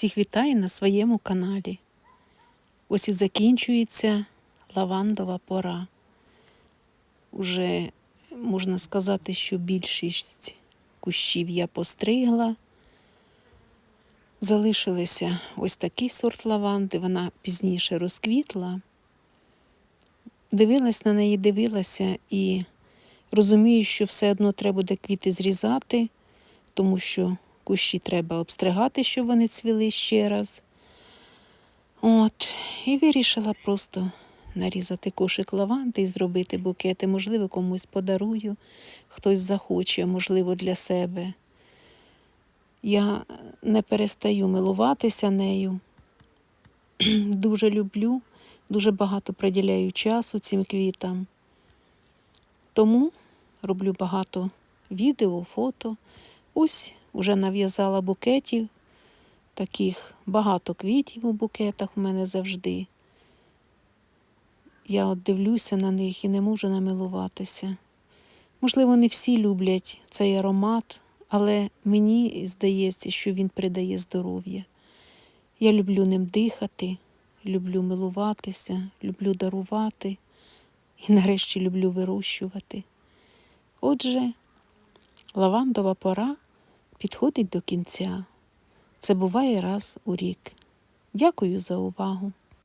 Всіх вітаю на своєму каналі. Ось і закінчується лавандова пора. Уже можна сказати, що більшість кущів я постригла. Залишилися ось такий сорт лаванди, вона пізніше розквітла. Дивилась на неї, дивилася і розумію, що все одно треба буде квіти зрізати, тому що кущі треба обстригати, щоб вони цвіли ще раз. От, і вирішила просто нарізати кошик лаванди і зробити букети. Можливо, комусь подарую, хтось захоче, можливо, для себе. Я не перестаю милуватися нею. Дуже люблю, дуже багато приділяю часу цим квітам. Тому роблю багато відео, фото. Ось вже нав'язала букетів. Таких багато квітів у букетах у мене завжди. Я от дивлюся на них і не можу намилуватися. Можливо, не всі люблять цей аромат, але мені здається, що він придає здоров'я. Я люблю ним дихати, люблю милуватися, люблю дарувати і нарешті люблю вирощувати. Отже, лавандова пора підходить до кінця. Це буває раз у рік. Дякую за увагу.